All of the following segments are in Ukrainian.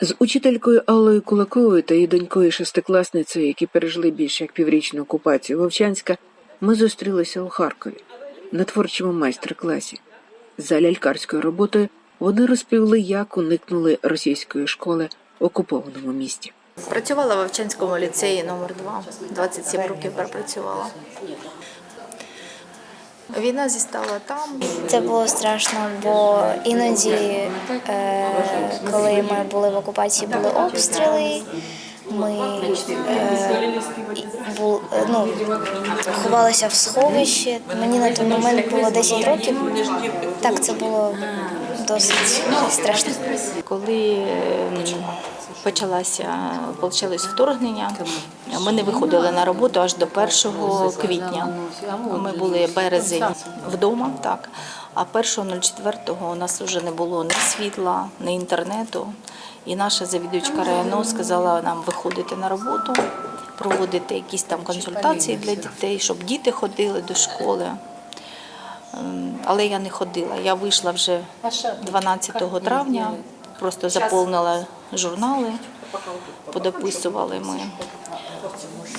З учителькою Аллою Кулаковою та її донькою шестикласницею, які пережили більше як піврічну окупацію Вовчанська, ми зустрілися у Харкові на творчому майстер-класі. За лялькарською роботою вони розповіли, як уникнули російської школи в окупованому місті. Працювала в Вовчанському ліцеї номер 2 27 років пропрацювала. Війна зістала там. Це було страшно, бо іноді, е, коли ми були в окупації, були обстріли. Ми е, бу- е, ну, ховалися в сховищі. Мені на той момент було 10 років. Так, це було досить страшно. Коли ем, почалося почалось вторгнення, ми не виходили на роботу аж до 1 квітня. Ми були березень вдома, так. А 1.04 у нас вже не було ні світла, ні інтернету. І наша завідувачка району сказала нам виходити на роботу, проводити якісь там консультації для дітей, щоб діти ходили до школи. Ем, Але я не ходила. Я вийшла вже 12 травня, просто заповнила журнали, подописували ми.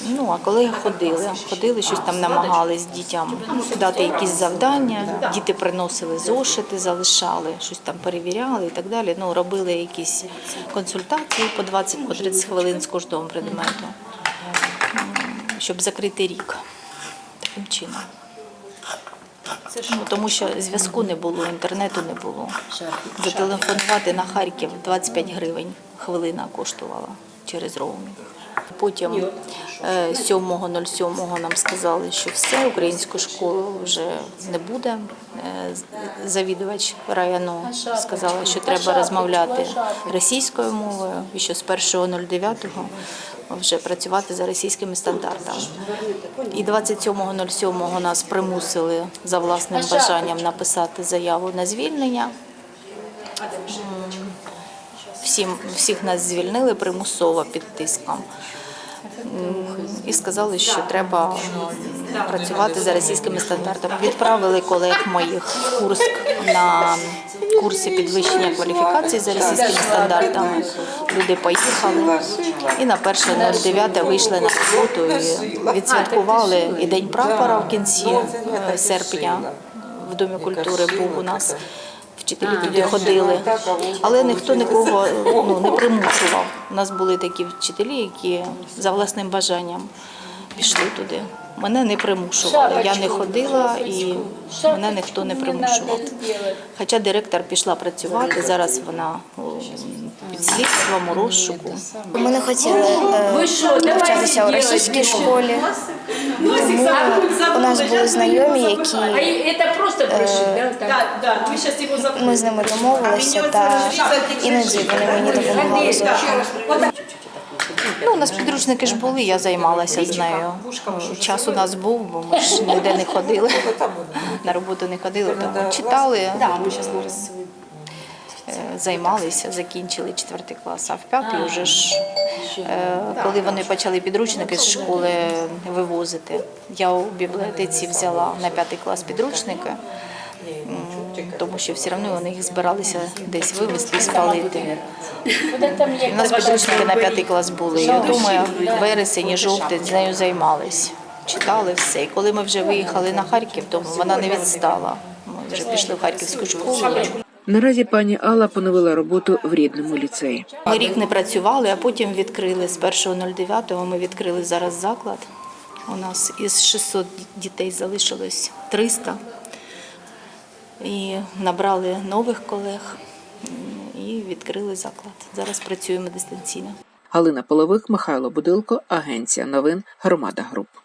Ну, а коли ходили, ходили, щось там намагались дітям дати якісь завдання, діти приносили зошити, залишали, щось там перевіряли і так далі. Ну, робили якісь консультації по 20-30 хвилин з кожного предмету, щоб закрити рік таким чином. Ну, тому що зв'язку не було, інтернету не було. Зателефонувати на Харків 25 гривень хвилина коштувала через роумінг. Потім е, 7.07 нам сказали, що все, українську школу вже не буде. Е, Завідувач району сказала, що треба розмовляти російською мовою і що з 1.09 вже працювати за російськими стандартами. І 27.07 нас примусили за власним бажанням написати заяву на звільнення. Всім, всіх нас звільнили примусово під тиском. І сказали, що треба працювати за російськими стандартами. Відправили колег моїх в Курск на курси підвищення кваліфікації за російськими стандартами. Люди поїхали і на 1.09 вийшли на роботу і відсвяткували і День прапора в кінці е, серпня в Домі культури був у нас. Вчителі туди ходили, але ніхто нікого ну, не примушував. У нас були такі вчителі, які за власним бажанням пішли туди. Мене не примушували. Я не ходила і мене ніхто не примушував. Хоча директор пішла працювати, зараз вона о, під слідством у розшуку. Ми не хотіли е, навчатися у російській школі, тому у нас були знайомі, які Это просто прыщик, да? Так. Да, да, мы сейчас его запомним. ми з ними домовилися, та іноді вони мені допомагали з уроками. Ну, у нас підручники ж були, я займалася з нею. Час у нас був, бо ми ж ніде не ходили, на роботу не ходили, тому читали, е, займалися, закінчили четвертий клас, а в п'ятий вже ж, е, коли вони почали підручники з школи вивозити, я у бібліотеці взяла на п'ятий клас підручники, тому що все одно вони їх збиралися десь вивезти і спалити. У нас підручники на п'ятий клас були. Я думаю, вересень і жовтень з нею займались. Читали все. І коли ми вже виїхали на Харків, то вона не відстала. Ми вже пішли в Харківську школу. Наразі пані Алла поновила роботу в рідному ліцеї. Ми рік не працювали, а потім відкрили з 1.09 ми відкрили зараз заклад. У нас із 600 дітей залишилось 300. І набрали нових колег і відкрили заклад. Зараз працюємо дистанційно. Галина Половик, Михайло Будилко, Агенція новин Громада Груп.